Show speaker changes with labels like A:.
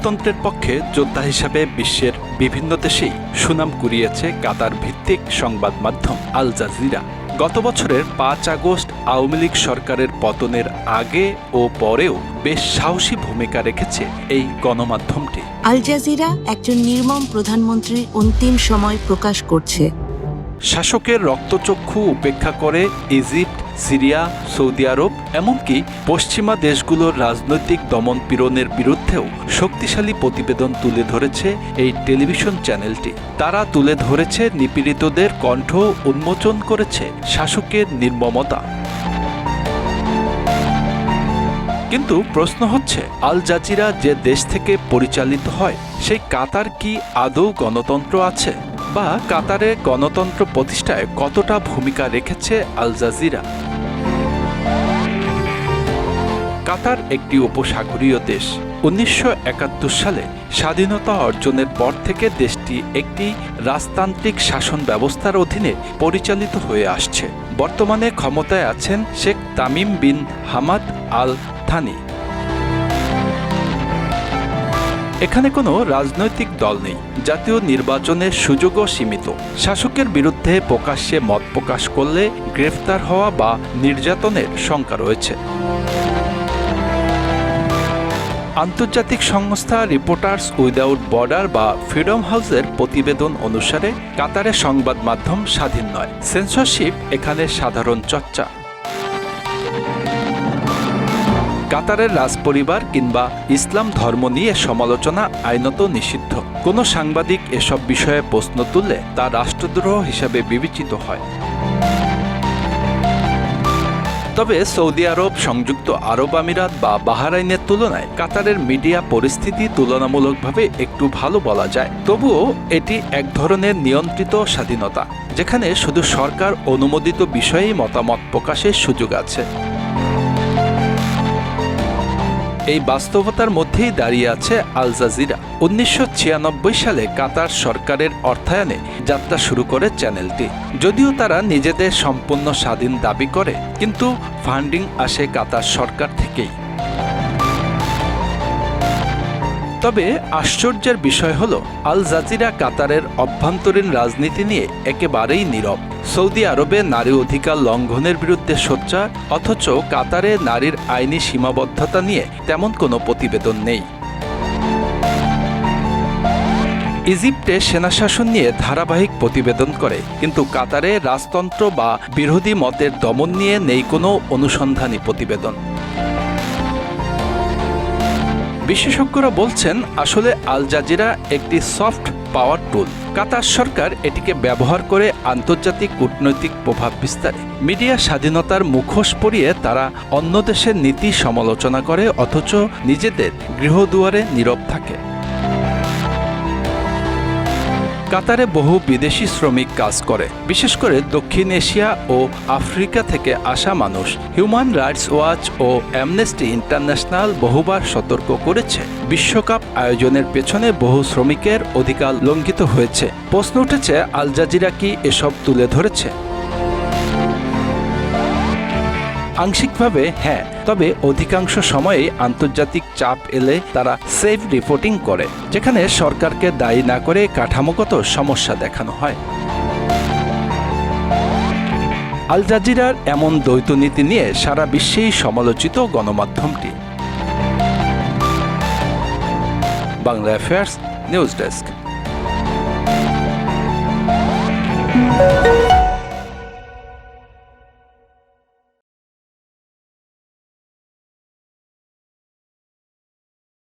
A: গণতন্ত্রের পক্ষে যোদ্ধা হিসাবে বিশ্বের বিভিন্ন দেশেই সুনাম কুড়িয়েছে কাতার ভিত্তিক সংবাদ মাধ্যম আল জাজিরা। গত বছরের পাঁচ আগস্ট আওয়ামী লীগ সরকারের পতনের আগে ও পরেও বেশ সাহসী ভূমিকা রেখেছে এই গণমাধ্যমটি।
B: আল জাজিরা একজন নির্মম প্রধানমন্ত্রীর অন্তিম সময় প্রকাশ করছে।
A: শাসকের রক্তচক্ষু উপেক্ষা করে ইজিপ্ট, সিরিয়া, সৌদি আরব, এমনকি পশ্চিমা দেশগুলোর রাজনৈতিক দমন পীড়নের বিরুদ্ধেও শক্তিশালী প্রতিবেদন তুলে ধরেছে এই টেলিভিশন চ্যানেলটি। তারা তুলে ধরেছে নিপীড়িতদের কণ্ঠ উন্মোচন করেছে শাসকের নির্মমতা। কিন্তু প্রশ্ন হচ্ছে, আল জাজিরা যে দেশ থেকে পরিচালিত হয়, সেই কাতার কি আদৌ গণতন্ত্র আছে? বা কাতারে গণতন্ত্র প্রতিষ্ঠায় কতটা ভূমিকা রেখেছে আল জাজিরা? কাতার একটি উপসাগরীয় দেশ। উনিশশো একাত্তর সালে স্বাধীনতা অর্জনের পর থেকে দেশটি একটি রাজতান্ত্রিক শাসন ব্যবস্থার অধীনে পরিচালিত হয়ে আসছে। বর্তমানে ক্ষমতায় আছেন Sheikh Tamim bin Hamad Al Thani এখানে কোনো রাজনৈতিক দল নেই। জাতীয় নির্বাচনের সুযোগও সীমিত। শাসকের বিরুদ্ধে প্রকাশ্যে মত প্রকাশ করলে গ্রেফতার হওয়া বা নির্যাতনের শঙ্কা রয়েছে। আন্তর্জাতিক সংস্থা রিপোর্টার্স উইদাউট বর্ডার বা ফ্রিডম হাউসের প্রতিবেদন অনুসারে কাতারে সংবাদ মাধ্যম স্বাধীন নয়। সেন্সরশিপ এখানে সাধারণ চর্চা। কাতারের রাজপরিবার কিংবা ইসলাম ধর্ম নিয়ে সমালোচনা আইনত নিষিদ্ধ। কোনো সাংবাদিক এসব বিষয়ে প্রশ্ন তুললে তা রাষ্ট্রদ্রোহ হিসাবে বিবেচিত হয়। তবে সৌদি আরব, সংযুক্ত আরব আমিরাত বা বাহারাইনের তুলনায় কাতারের মিডিয়া পরিস্থিতি তুলনামূলকভাবে একটু ভালো বলা যায়। তবুও এটি এক ধরনের নিয়ন্ত্রিত স্বাধীনতা, যেখানে শুধু সরকার অনুমোদিত বিষয়েই মতামত প্রকাশের সুযোগ আছে। এই বাস্তবতার মধ্যেই দাঁড়িয়ে আছে আল জাজিরা। উনিশশো ছিয়ানব্বই সালে কাতার সরকারের অর্থায়নে যাত্রা শুরু করে চ্যানেলটি। যদিও তারা নিজেদের সম্পূর্ণ স্বাধীন দাবি করে, কিন্তু ফান্ডিং আসে কাতার সরকার থেকেই। তবে আশ্চর্যের বিষয় হল, আল জাজিরা কাতারের অভ্যন্তরীণ রাজনীতি নিয়ে একেবারেই নীরব। সৌদি আরবে নারী অধিকার লঙ্ঘনের বিরুদ্ধে সোচ্চার, অথচ কাতারে নারীর আইনি সীমাবদ্ধতা নিয়ে তেমন কোনো প্রতিবেদন নেই। ইজিপ্টে সেনাশাসন নিয়ে ধারাবাহিক প্রতিবেদন করে, কিন্তু কাতারে রাজতন্ত্র বা বিরোধী মতের দমন নিয়ে নেই কোনো অনুসন্ধানী প্রতিবেদন। বিশেষজ্ঞরা বলছেন, আসলে আল জাজিরা একটি সফট পাওয়ার টুল কাতার সরকার এটিকে ব্যবহার করে আন্তর্জাতিক কূটনৈতিক প্রভাব বিস্তারে। মিডিয়া স্বাধীনতার মুখোশ পরিয়ে তারা অন্য দেশের নীতি সমালোচনা করে, অথচ নিজেদের গৃহদুয়ারে নীরব থাকে। কাতারে বহু বিদেশি শ্রমিক কাজ করে। বিশেষ করে দক্ষিণ এশিয়া ও আফ্রিকা থেকে আসা মানুষ। হিউম্যান রাইটস ওয়াচ ও অ্যামনেস্টি ইন্টারন্যাশনাল বহুবার সতর্ক করেছে। বিশ্বকাপ আয়োজনের পেছনে বহু শ্রমিকের অধিকার লঙ্ঘিত হয়েছে। প্রশ্ন উঠেছে, আল জাজিরা কি এসব তুলে ধরেছে? আংশিকভাবে হ্যাঁ তবে অধিকাংশ সময়েই আন্তর্জাতিক চাপ এলে তারা সেফ রিপোর্টিং করে, যেখানে সরকারকে দায়ী না করে কাঠামোগত সমস্যা দেখানো হয়। আল জাজিরার এমন দ্বৈত নীতি নিয়ে সারা বিশ্বেই সমালোচিত গণমাধ্যমটি। Bangla affairs news desk.